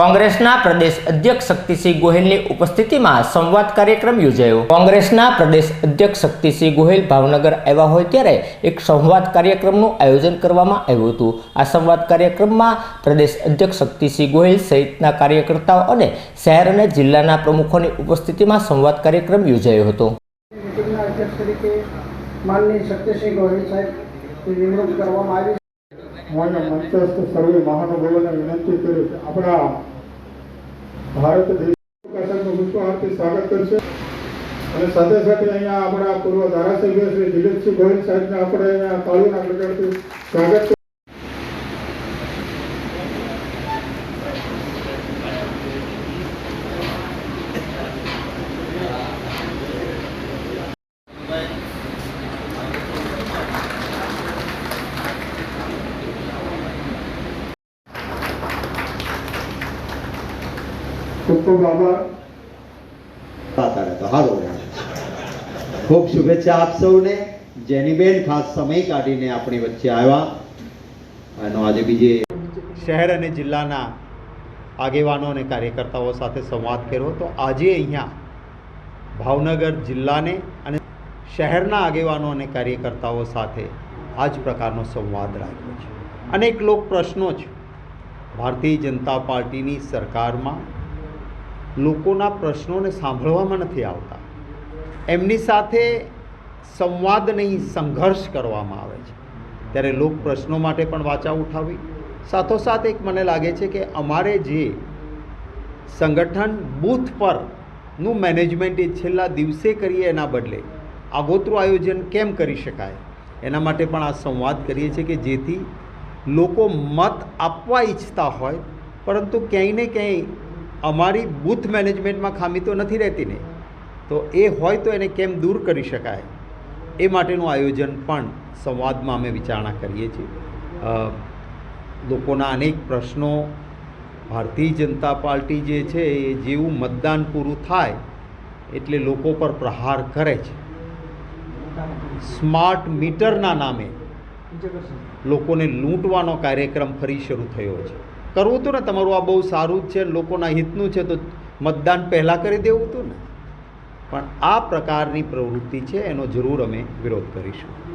કોંગ્રેસના પ્રદેશ અધ્યક્ષ શક્તિસિંહ ગોહિલની ઉપસ્થિતિમાં સંવાદ કાર્યક્રમ યોજાયો. કોંગ્રેસના પ્રદેશ અધ્યક્ષ શક્તિસિંહ ગોહિલ ભાવનગર આવ્યા હોય ત્યારે એક સંવાદ કાર્યક્રમનું આયોજન કરવામાં આવ્યું હતું. આ સંવાદ કાર્યક્રમમાં પ્રદેશ અધ્યક્ષ શક્તિસિંહ ગોહિલ સહિતના કાર્યકર્તાઓ અને શહેર અને જિલ્લાના પ્રમુખોની ઉપસ્થિતિમાં સંવાદ કાર્યક્રમ યોજાયો હતો. માનનીય સત્યસિંહ ગોહિલ સાહેબ નિમણૂક કરવામાં આવી. હું અહીંયા મંચસ્થ સર્વે મહાનુભાવોને વિનંતી કરું છું આપણા ભારત દેશનું શાસનનું સ્વાગત કરશે. અને સાથે સાથે અહીંયા આપણા પૂર્વ ધારાસભ્ય શ્રી દિલીપસિંહ ગોહિલ સાહેબને આપણે અહીંયા તાળીના ગણગણથી સ્વાગત ખૂબ ખૂબ આભાર થતા રહે તો ખૂબ શુભેચ્છા આપ સૌને. જેનીબેન ખાસ સમય કાઢીને આપણી વચ્ચે આવ્યા. એનો આજે બીજે શહેર અને જિલ્લાના આગેવાનો અને કાર્યકર્તાઓ સાથે સંવાદ કર્યો. તો આજે અહીંયા ભાવનગર જિલ્લાને અને શહેરના આગેવાનો અને કાર્યકર્તાઓ સાથે આ જ પ્રકારનો સંવાદ રાખ્યો છે. અનેક લોક પ્રશ્નો છે. ભારતીય જનતા પાર્ટીની સરકારમાં લોકોના પ્રશ્નોને સાંભળવામાં નથી આવતા. એમની સાથે સંવાદ નહીં, સંઘર્ષ કરવામાં આવે છે. ત્યારે લોક પ્રશ્નો માટે પણ વાચા ઉઠાવી. સાથોસાથ એક મને લાગે છે કે અમારે જે સંગઠન બૂથ પરનું મેનેજમેન્ટ એ છેલ્લા દિવસે કરીએ એના બદલે આગોતરું આયોજન કેમ કરી શકાય? એના માટે પણ આ સંવાદ કરીએ છીએ કે જેથી લોકો મત આપવા ઈચ્છતા હોય, પરંતુ ક્યાંય ને ક્યાંય અમારી બૂથ મેનેજમેન્ટમાં ખામી તો નથી રહેતી ને. તો એ હોય તો એને કેમ દૂર કરી શકાય? એ માટેનું આયોજન પણ સંવાદમાં અમે વિચારણા કરીએ છીએ. લોકોના અનેક પ્રશ્નો ભારતીય જનતા પાર્ટી જે છે એ જેવું મતદાન પૂરું થાય એટલે લોકો પર પ્રહાર કરે છે. સ્માર્ટ મીટરના નામે લોકોને લૂંટવાનો કાર્યક્રમ ફરી શરૂ થયો છે. કરવું હતું ને, તમારું આ બહુ સારું જ છે, લોકોના હિતનું છે, તો મતદાન પહેલાં કરી દેવું હતું ને. પણ આ પ્રકારની પ્રવૃત્તિ છે, એનો જરૂર અમે વિરોધ કરીશું.